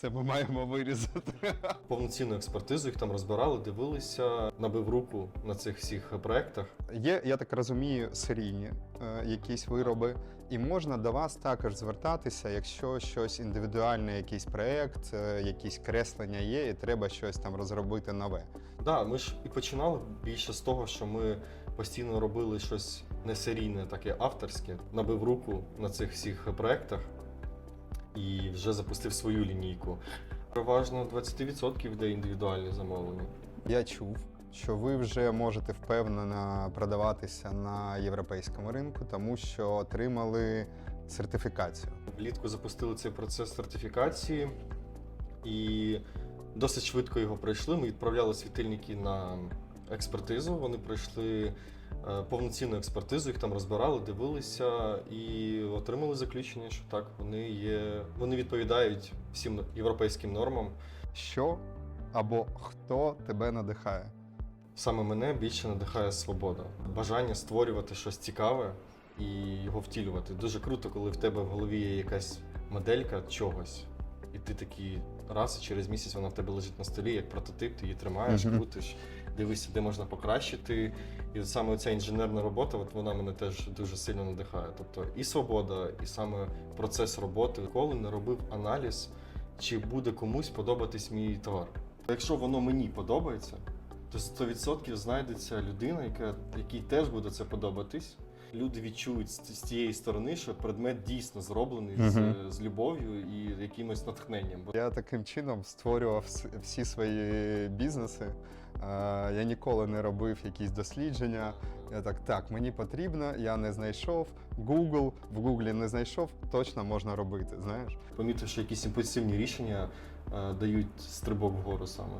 Це ми маємо вирізати. Повноцінну експертизу їх там розбирали, дивилися, набив руку на цих всіх проектах. Є, я так розумію, серійні е, якісь вироби, і можна до вас також звертатися, якщо щось індивідуальне, якийсь проект, е, якісь креслення є, і треба щось там розробити нове. Да, ми ж і починали більше з того, що ми постійно робили щось не серійне, таке авторське. Набив руку на цих всіх проектах і вже запустив свою лінійку. Переважно 20% йде індивідуальні замовлення. Я чув, що ви вже можете впевнено продаватися на європейському ринку, тому що отримали сертифікацію. Влітку запустили цей процес сертифікації і досить швидко його пройшли. Ми відправляли світильники на експертизу. Вони пройшли повноцінну експертизу, їх там розбирали, дивилися і отримали заключення, що так, вони є, вони відповідають всім європейським нормам. Що або хто тебе надихає? Саме мене більше надихає свобода, бажання створювати щось цікаве і його втілювати. Дуже круто, коли в тебе в голові є якась моделька чогось, і ти такий раз і через місяць вона в тебе лежить на столі, як прототип, ти її тримаєш, крутиш, дивишся, де можна покращити. І саме ця інженерна робота, от вона мене теж дуже сильно надихає. Тобто і свобода, і саме процес роботи. Ніколи не робив аналіз, чи буде комусь подобатись мій товар. Якщо воно мені подобається, то 100% знайдеться людина, яка, якій теж буде це подобатись. Люди відчують з, тієї сторони, що предмет дійсно зроблений Мгм. з, з любов'ю і якимось натхненням. Я таким чином створював всі свої бізнеси. Я ніколи не робив якісь дослідження. Я так, так, мені потрібно, я не знайшов. Google, в Google не знайшов, точно можна робити. Знаєш? помітив, що якісь імпульсивні рішення е, дають стрибок вгору саме.